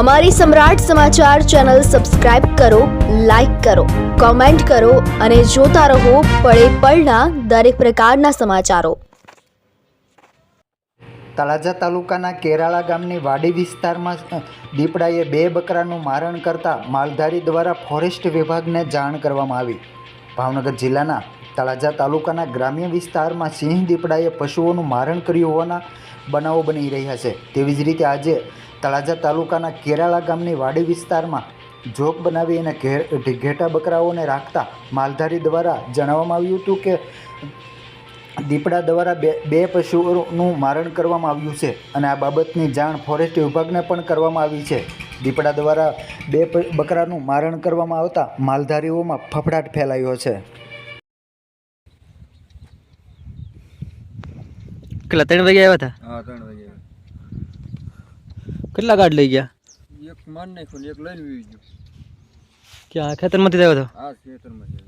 અમારી Samrat Samachar channel subscribe કરો, like કરો, કોમેન્ટ કરો અને જોતા રહો પળે પળના દરેક પ્રકારના સમાચારો. તળાજા તાલુકાના કેરાળા ગામની વાડી વિસ્તારમાં દીપડાએ બે બકરાનું મારણ કરતા માલધારી દ્વારા ફોરેસ્ટ વિભાગને જાણ કરવામાં આવી. ભાવનગર જિલ્લાના તળાજા તાલુકાના ગ્રામ્ય વિસ્તારમાં સિંહ દીપડાએ પશુઓનું મારણ કર્યું હોવાના બનાવો બની રહ્યા છે. તેવી જ રીતે આજે તળાજા તાલુકાના કેરાળા ગામની વાડી વિસ્તારમાં જોક બનાવી અને ઘેટા બકરાઓને રાખતા માલધારી દ્વારા જણાવવામાં આવ્યું હતું કે, દીપડા દ્વારા બે બે પશુઓનું મારણ કરવામાં આવ્યું છે અને આ બાબતની જાણ ફોરેસ્ટ વિભાગને પણ કરવામાં આવી છે. દીપડા દ્વારા બે બકરાનું મારણ કરવામાં આવતા માલધારીઓમાં ફફડાટ ફેલાયો છે. કેટલા, ત્રણ આવ્યા હતા? કેટલા ગાઢ લઈ ગયા? એક માન નહીં ને એક લઈને ગયો ક્યાં? ખેતરમાંથી આવ્યો હતો આ ખેતરમાં છે